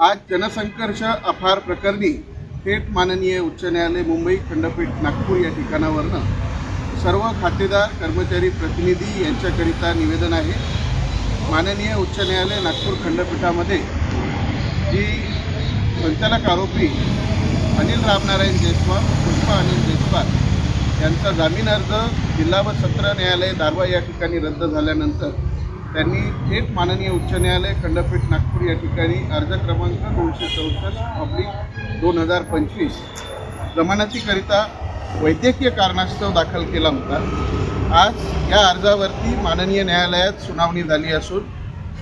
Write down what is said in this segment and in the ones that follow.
आज जनसंघर्ष अफार प्रकरणी थेट माननीय उच्च न्यायालय मुंबई खंडपीठ नागपूर या ठिकाणावरनं सर्व खातेदार कर्मचारी प्रतिनिधी यांच्याकरिता निवेदन आहे. माननीय उच्च न्यायालय नागपूर खंडपीठामध्ये जी संचालक आरोपी अनिल रामनारायण जयस्वाल पुष्पा अनिल जयस्वाल यांचा जामीन अर्ज जिल्हा व सत्र न्यायालय दारवा या ठिकाणी रद्द झाल्यानंतर त्यांनी थेट माननीय उच्च न्यायालय खंडपीठ नागपूर या ठिकाणी अर्ज क्रमांक दोनशे चौसष्ट पब्लिक दोन हजार पंचवीस जमानतीकरिता वैद्यकीय कारणास्तव दाखल केला होता. आज या अर्जावरती माननीय न्यायालयात सुनावणी झाली असून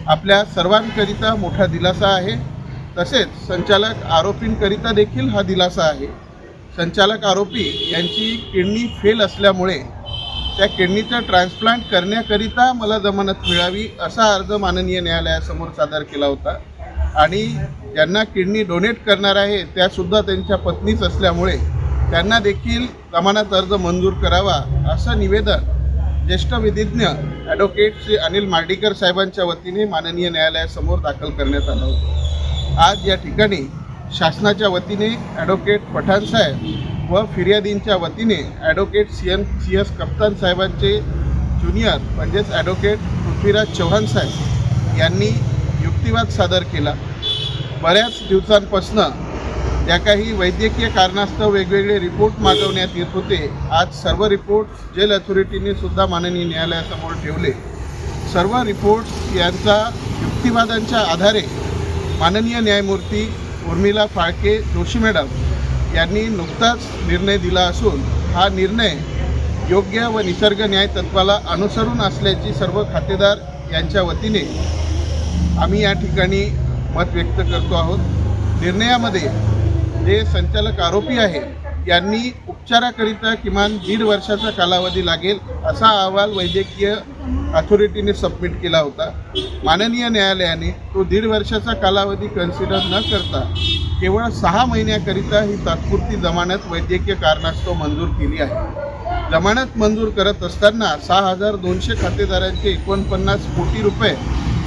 आपल्या सर्वांकरिता मोठा दिलासा आहे. तसेच संचालक आरोपींकरिता देखील हा दिलासा आहे. संचालक आरोपी यांची किडनी फेल असल्यामुळे त्या किडनीचं ट्रान्सप्लांट करण्याकरिता मला जमानत मिळावी असा अर्ज माननीय न्यायालयासमोर सादर केला होता. आणि ज्यांना किडनी डोनेट करणार आहे त्यासुद्धा त्यांच्या पत्नीच असल्यामुळे त्यांना देखील जमानत अर्ज मंजूर करावा असं निवेदन ज्येष्ठ विधिज्ञ ॲडव्होकेट श्री अनिल मार्डीकर साहेबांच्या वतीने माननीय न्यायालयासमोर दाखल करण्यात आलं होतं. आज या ठिकाणी शासनाच्या वतीने ॲडव्होकेट पठाण साहेब व फिर्यादींच्या वतीने advocate C N C S Kaptan साहेबांचे ज्युनियर म्हणजेच ॲडव्होकेट पृथ्वीराज चव्हाण साहेब यांनी युक्तिवाद सादर केला. बऱ्याच दिवसांपासनं ज्या काही वैद्यकीय कारणास्तव वेगवेगळे रिपोर्ट मागवण्यात येत होते आज सर्व रिपोर्ट जेल अथॉरिटीने सुद्धा माननीय न्यायालयासमोर ठेवले. सर्व रिपोर्ट्स यांचा युक्तिवादांच्या आधारे माननीय न्यायमूर्ती उर्मिला फाळके जोशी मॅडम यांनी नुकताच निर्णय दिला असून हा निर्णय योग्य व निसर्ग न्याय तत्वाला अनुसरून असल्याची सर्व खातेदार यांच्या वतीने आम्ही या ठिकाणी मत व्यक्त करतो आहोत. निर्णयामध्ये जे संचालक आरोपी आहे यांनी उपचाराकरिता किमान दीड वर्षाचा कालावधी लागेल असा अहवाल वैद्यकीय अथॉरिटीने सबमिट केला होता. माननीय न्यायालयाने तो दीड वर्षाचा कालावधी कन्सिडर न करता केवळ सहा महिन्याकरिता ही तात्पुरती जमानत वैद्यकीय कारणास्तव मंजूर केली आहे. जमानत मंजूर करत असताना सहा हजार दोनशे खातेदारांचे एकोणपन्नास कोटी रुपये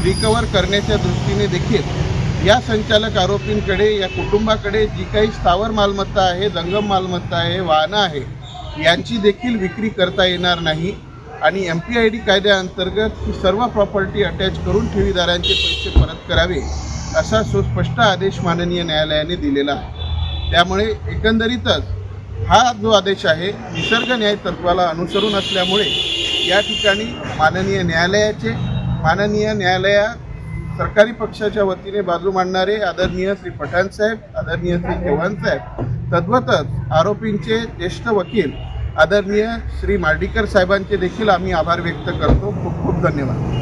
रिकवर करण्याच्या दृष्टीने देखील या संचालक आरोपींकडे या कुटुंबाकडे जी काही स्थावर मालमत्ता आहे जंगम मालमत्ता आहे वाहनं आहे यांची देखील विक्री करता येणार नाही. आणि एम पी आय डी कायद्याअंतर्गत सर्व प्रॉपर्टी अटॅच करून ठेवीदारांचे पैसे परत करावे असा सुस्पष्ट आदेश माननीय न्यायालयाने दिलेला आहे. त्यामुळे एकंदरीतच हा जो आदेश आहे निसर्ग न्याय तत्वाला अनुसरून असल्यामुळे या ठिकाणी माननीय न्यायालयाचे माननीय न्यायालया सरकारी पक्षाच्या वतीने बाजू मांडणारे आदरणीय श्री पठाण साहेब आदरणीय श्री चव्हाण साहेब तद्वतच आरोपींचे ज्येष्ठ वकील आदरणीय श्री मार्डीकर साहेबांचे देखील आम्ही आभार व्यक्त करतो. खूप खूप धन्यवाद.